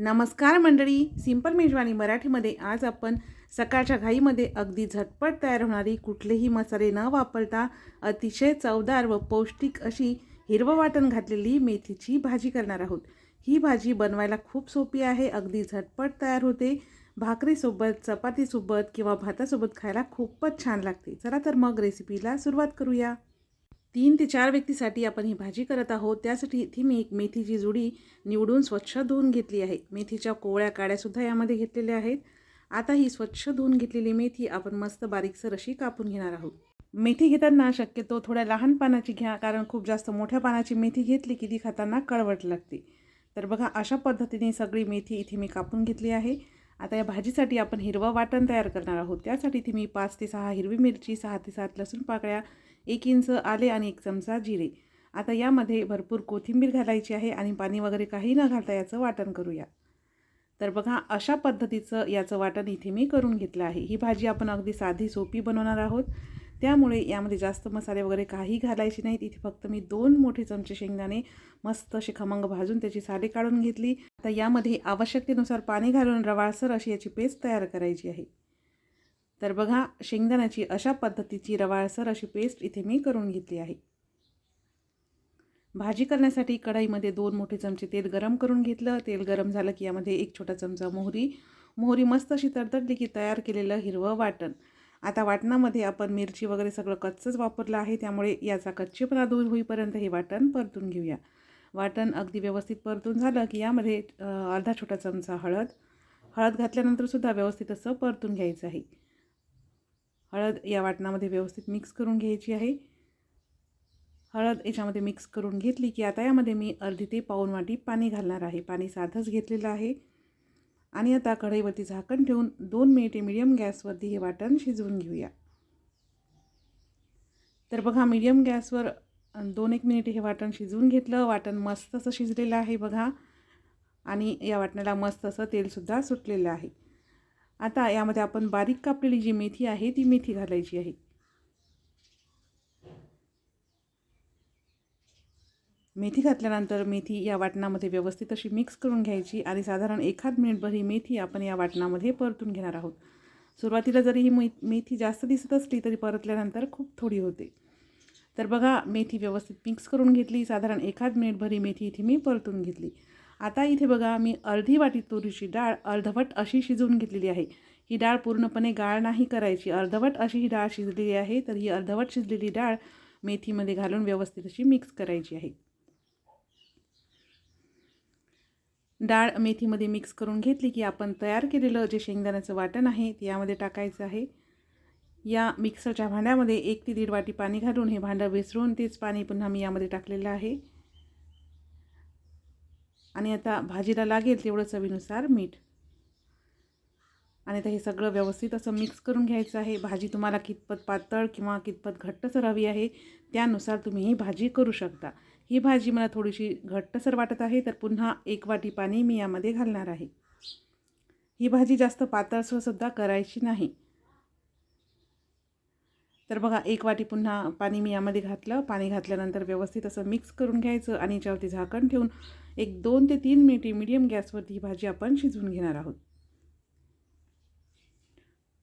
नमस्कार मंडळी सिंपल मेजवानी मराठीमध्ये आज आपण सकाळच्या घाईमध्ये अगदी झटपट तयार होणारी कुठलेही मसाले न वापरता अतिशय चवदार व पौष्टिक अशी हिरवं वाटण घातलेली मेथीची भाजी करणार आहोत. ही भाजी बनवायला खूप सोपी आहे अगदी झटपट तयार होते. भाकरीसोबत चपातीसोबत किंवा भातासोबत खायला खूपच छान लागते. चला तर मग रेसिपीला सुरुवात करूया. तीन ते चार व्यक्तीसाठी आपण ही भाजी करत आहोत. त्यासाठी इथे मी एक मेथीची जुडी निवडून स्वच्छ धुवून घेतली आहे. मेथीच्या कोवळ्या काड्यासुद्धा यामध्ये घेतलेल्या आहेत. आता ही स्वच्छ धुवून घेतलेली मेथी आपण मस्त बारीकसर अशी कापून घेणार आहोत. मेथी घेताना शक्यतो थोड्या लहान पानाची घ्या कारण खूप जास्त मोठ्या पानाची मेथी घेतली की ती खाताना कळवट लागते. तर बघा अशा पद्धतीने सगळी मेथी इथे मी कापून घेतली आहे. आता या भाजीसाठी आपण हिरवं वाटण तयार करणार आहोत. त्यासाठी इथे मी पाच ते सहा हिरवी मिरची सहा ते सात लसूण पाकळ्या एक इंच आले आणि एक चमचा जिरे. आता यामध्ये भरपूर कोथिंबीर घालायची आहे आणि पाणी वगैरे काही न घालता याचं वाटण करूया. तर बघा अशा पद्धतीचं याचं वाटण इथे मी करून घेतलं आहे. ही भाजी आपण अगदी साधी सोपी बनवणार आहोत. त्यामुळे यामध्ये जास्त मसाले वगैरे काही घालायचे नाहीत. इथे फक्त मी दोन मोठे चमचे शेंगदाणे मस्त असे खमंग भाजून त्याची साले काढून घेतली. आता यामध्ये आवश्यकतेनुसार पाणी घालून रवाळसर अशी याची पेस्ट तयार करायची आहे. तर बघा शेंगदाण्याची अशा पद्धतीची रवाळसर अशी पेस्ट इथे मी करून घेतली आहे. भाजी करण्यासाठी कढईमध्ये दोन मोठे चमचे तेल गरम करून घेतलं. तेल गरम झालं की यामध्ये एक छोटा चमचा मोहरी. मोहरी मस्त अशी तडतडली की तयार केलेलं हिरवं वाटण. आता वाटणामध्ये आपण मिरची वगैरे सगळं कच्चंच वापरलं आहे त्यामुळे याचा कच्चेपणा दूर होईपर्यंत हे वाटण परतून घेऊया. वाटण अगदी व्यवस्थित परतून झालं की यामध्ये अर्धा छोटा चमचा हळद. हळद घातल्यानंतरसुद्धा व्यवस्थित असं परतून घ्यायचं आहे. हळद या वाटणामध्ये व्यवस्थित मिक्स करून घ्यायची आहे. हळद याच्यामध्ये मिक्स करून घेतली की आता यामध्ये मी अर्धी ते पाऊन वाटी पाणी घालणार आहे. पाणी साधंच घेतलेलं आहे. आणि आता कढईवरती झाकण ठेवून दोन मिनिटे मिडियम गॅसवरती हे वाटण शिजवून घेऊया. तर बघा मिडियम गॅसवर दोन एक मिनिटे हे वाटण शिजवून घेतलं. वाटण मस्त असं शिजलेलं आहे बघा. आणि या वाटणाला मस्त असं तेलसुद्धा सुटलेलं आहे. आता यामध्ये आपण बारीक कापलेली जी मेथी आहे ती मेथी घालायची आहे. मेथी घातल्यानंतर मेथी या वाटणामध्ये व्यवस्थित अशी मिक्स करून घ्यायची आणि साधारण एखाद मिनिटभर ही मेथी आपण या वाटणामध्ये परतून घेणार आहोत. सुरुवातीला जरी ही मे मेथी जास्त दिसत असली तरी परतल्यानंतर खूप थोडी होते. तर बघा मेथी व्यवस्थित मिक्स करून घेतली. साधारण एखाद मिनिटभर ही मेथी इथे मी परतून घेतली. आता इथे बघा मी अर्धी वाटी तुरीची डाळ अर्धवट अशी शिजवून घेतलेली आहे. ही डाळ पूर्णपणे गाळ नाही करायची. अर्धवट अशी ही डाळ शिजलेली आहे तर ही अर्धवट शिजलेली डाळ मेथीमध्ये घालून व्यवस्थित अशी मिक्स करायची आहे. डाळ मेथीमध्ये मिक्स करून घेतली की आपण तयार केलेलं जे शेंगदाण्याचं वाटण आहे ते यामध्ये टाकायचं आहे. या मिक्सरच्या भांड्यामध्ये एक ते दीड वाटी पाणी घालून हे भांडं विसरून तेच पाणी पुन्हा मी यामध्ये टाकलेलं आहे. आणि आता भाजीला लागेल तेवढं चवीनुसार मीठ. आणि आता हे सगळं व्यवस्थित असं मिक्स करून घ्यायचं आहे. भाजी तुम्हाला कितपत पातळ किंवा कितपत घट्टसर हवी आहे त्यानुसार तुम्ही ही भाजी करू शकता. ही भाजी मला थोडीशी घट्टसर वाटत आहे तर पुन्हा एक वाटी पाणी मी यामध्ये घालणार आहे. ही भाजी जास्त पातळसरसुद्धा करायची नाही. तर बघा एक वाटी पुन्हा पाणी मी यामध्ये घातलं. पाणी घातल्यानंतर व्यवस्थित असं मिक्स करून घ्यायचं आणि याच्यावरती झाकण ठेवून एक दोन ते तीन मिनिटे मीडियम गॅसवरती ही भाजी आपण शिजवून घेणार आहोत.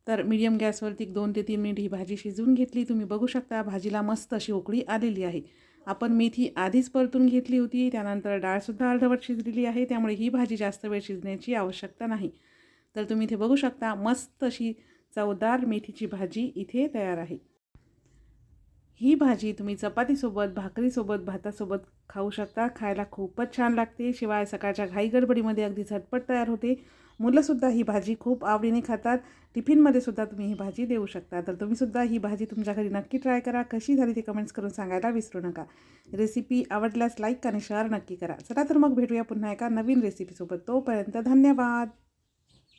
तर मीडियम गॅसवरती एक दोन ते तीन मिनिट ही भाजी शिजवून घेतली. तुम्ही बघू शकता भाजीला मस्त अशी उकळी आलेली आहे. आपण मेथी आधीच परतून घेतली होती. त्यानंतर डाळसुद्धा अर्धवट शिजलेली आहे. त्यामुळे ही भाजी जास्त वेळ शिजण्याची आवश्यकता नाही. तर तुम्ही इथे बघू शकता मस्त अशी चवदार मेथीची भाजी इथे तयार आहे. ही भाजी तुम्ही चपातीसोबत भाकरीसोबत भातासोबत खाऊ शकता. खायला खूपच छान लागते. शिवाय सकाळच्या घाई गडबडीमध्ये अगदी झटपट तयार होते. मुलंसुद्धा ही भाजी खूप आवडीने खातात. टिफिनमध्ये सुद्धा तुम्ही ही भाजी देऊ शकता. तर तुम्हीसुद्धा ही भाजी तुमच्या घरी नक्की ट्राय करा. कशी झाली ते कमेंट्स करून सांगायला विसरू नका. रेसिपी आवडल्यास लाईक आणि शेअर नक्की करा. चला तर मग भेटूया पुन्हा एका नवीन रेसिपीसोबत तोपर्यंत धन्यवाद.